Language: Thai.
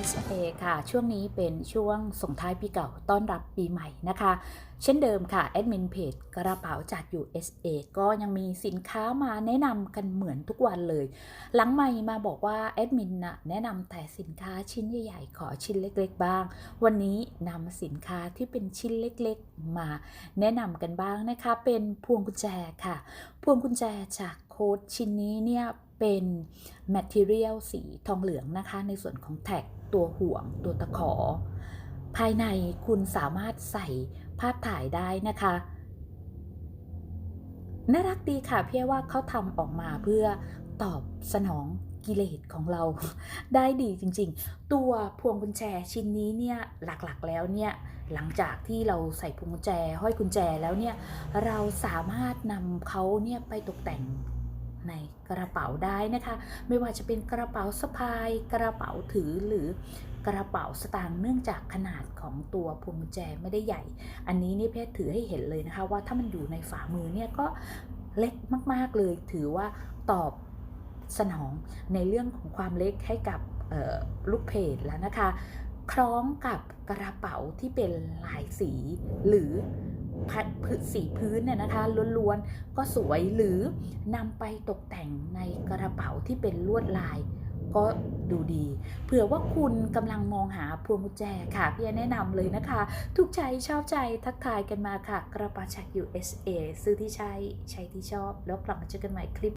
USA ค่ะ ช่วงนี้เป็นช่วงส่งท้ายปีเก่าต้อนรับปีใหม่นะคะ เช่นเดิมค่ะ แอดมินเพจกระเป๋าจาก USA ก็ยังมีสินค้ามาแนะนำกันเหมือนทุกวันเลย หลังใหม่มาบอกว่า แอดมินนะแนะนำแต่สินค้าชิ้นใหญ่ๆ ขอชิ้นเล็กๆ บ้าง วันนี้นำสินค้าที่เป็นชิ้นเล็กๆ มาแนะนำกันบ้างนะคะ เป็นพวงกุญแจค่ะ พวงกุญแจจากโค้ดชิ้นนี้เนี่ย เป็น Material สีทองเหลืองนะคะ ในส่วนของแท็กตัวห่วงตัวตะขอ ภายในคุณสามารถใส่ภาพถ่ายได้นะคะน่ารักดีค่ะเพี่ว่าเขาทำออกมาเพื่อตอบสนองกิเลสของเราได้ดีจริงๆ ตัวพวงกุญแจชิ้นนี้เนี่ยหลักๆแล้วเนี่ยหลังจากที่เราใส่พวงกุญแจห้อยกุญแจแล้วเนี่ยเราสามารถนำเขาเนี่ยไปตกแต่ง ในกระเป๋าได้นะคะ ไม่ว่าจะเป็นกระเป๋าสะพาย กระเป๋าถือหรือกระเป๋าสตางค์เนื่องจากขนาดของตัวพวงกุญแจไม่ได้ใหญ่ อันนี้นี่เพชรถือให้เห็นเลยนะคะ ว่าถ้ามันอยู่ในฝ่ามือเนี่ยก็เล็กมากๆเลย ถือว่าตอบสนองในเรื่องของความเล็กให้กับลูกเพจแล้วนะคะ คล้องกับกระเป๋าที่เป็นหลายสีหรือ สีพื้นเนี่ยนะคะล้วนๆก็สวยหรือนำไปตกแต่งในกระเป๋าที่เป็นลวดลายก็ดูดี เผื่อว่าคุณกำลังมองหาพวงกุญแจค่ะพี่แนะนำเลยนะคะ ทุกใจชอบใจทักทายกันมาค่ะ กระเป๋าชัก USA ซื้อที่ใช้ ใช้ที่ชอบ แล้วกลับมาเจอกันใหม่คลิป